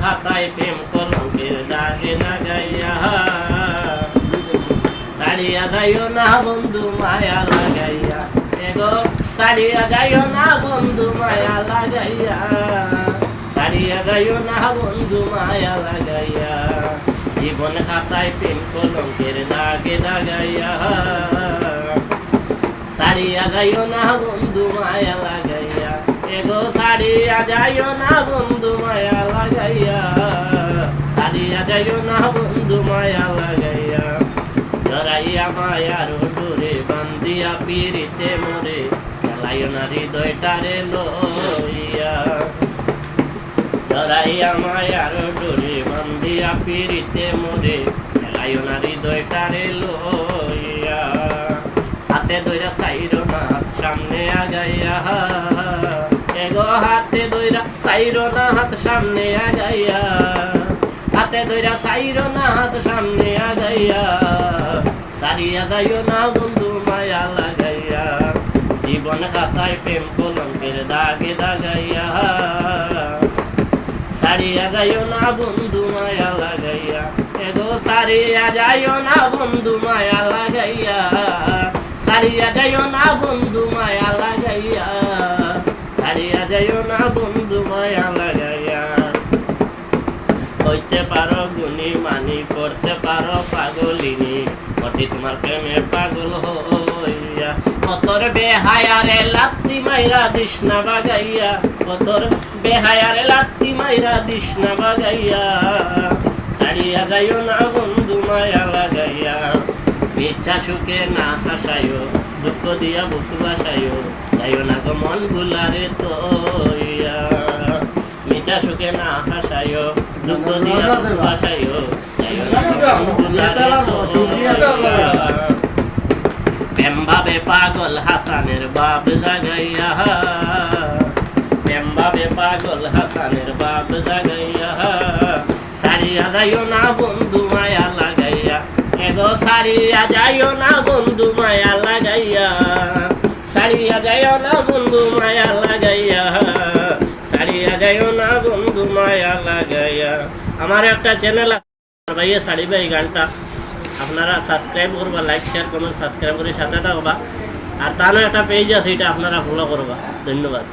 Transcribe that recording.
খাতায় প্রেম কলঙ্কের দাগে লাগাইয়া সারিয়া যাইও না বন্ধু মায়া লাগাইয়া এগো সারিয়া যাইও না বন্ধু মায়া লাগাইয়া সারিয়া যাইও না বন্ধু মায়া লাগাইয়া জীবন খাতায় প্রেম কলঙ্কের দাগে লাগাইয়া সারিয়া যাইও না বন্ধু মায়া লাগাইয়া এগো সারিয়া যাইও না বন্ধু মায়ার ডোরে বান্দিয়া পিরিতে মোরে, খেলাইও না হৃদয়টারে লইয়া। জরাইয়া মায়ার ডোরে বান্দিয়া পিরিতে মোরে, খেলাইও না হৃদয়টারে লইয়া। হাতে দইরা সাইরো না সামনে আগাইয়া। এগো হাতে দইরা সাইরো না, হাত সামনে আগাইয়া। হাতে দইরা সাইরো না, হাত সামনে আগাইয়া। সারিয়া যাইও না বন্ধু, মায়া লাগাইয়া। জীবন খাতায় প্রেম কলঙ্কের দাগে দাগাইয়া। সারিয়া যাইও না বন্ধু, মায়া লাগাইয়া। এগো সারিয়া যাইও না বন্ধু, মায়া লাগাইয়া। সারিয়া যাইও না বন্ধু, মায়া লাগাইয়া। সারিয়া যাইও না বন্ধু, মায়া লাগাইয়া। হইতে পারো গুণী মানি, করতে পারো পাগলিনী। অতি তোমার প্রেমে পাগল হইয়া, কতর বেহায়ারে লাত্তি মাইরা দিশনা বাগাইয়া, কতর বেহায়ারে লাত্তি মাইরা দিশনা বাগাইয়া সারিয়া যাইও না বন্ধু মায়া লাগাইয়া। ইচ্ছা সুখে না হাসাইও, দুঃখ দিয়া বুক বাসাইও, যাইও না গো মন গুলারে তোইয়া। মিছা সুখে না হাসাইও, দুঃখ দিয়া বুক বাসাইও, যাইও না গো মন গুলারে তোইয়া। প্রেম ভাবে পাগল হাসানের বাপ জাগাইয়া। প্রেম ভাবে পাগল হাসানের বাপ জাগাইয়া। সারিয়া যাইও না বন্ধু মায়া লাগাইয়া। এগো সারিয়া যাইও না বন্ধু মায়া লাগাইয়া। সারিয়া যাইও না বন্ধু মায়া লাগাইয়া। সারিয়া যাইও না বন্ধু মায়া লাগাইয়া। আমার একটা চ্যানেল আছে ভাইয়া শাড়ি ভাই গানটা। আপনারা সাবস্ক্রাইব করবা লাইক শেয়ার কমেন্ট সাবস্ক্রাইব করে সাথে থাকবা। আর তারও একটা পেজ আছে, এটা আপনারা ফলো করবা। ধন্যবাদ।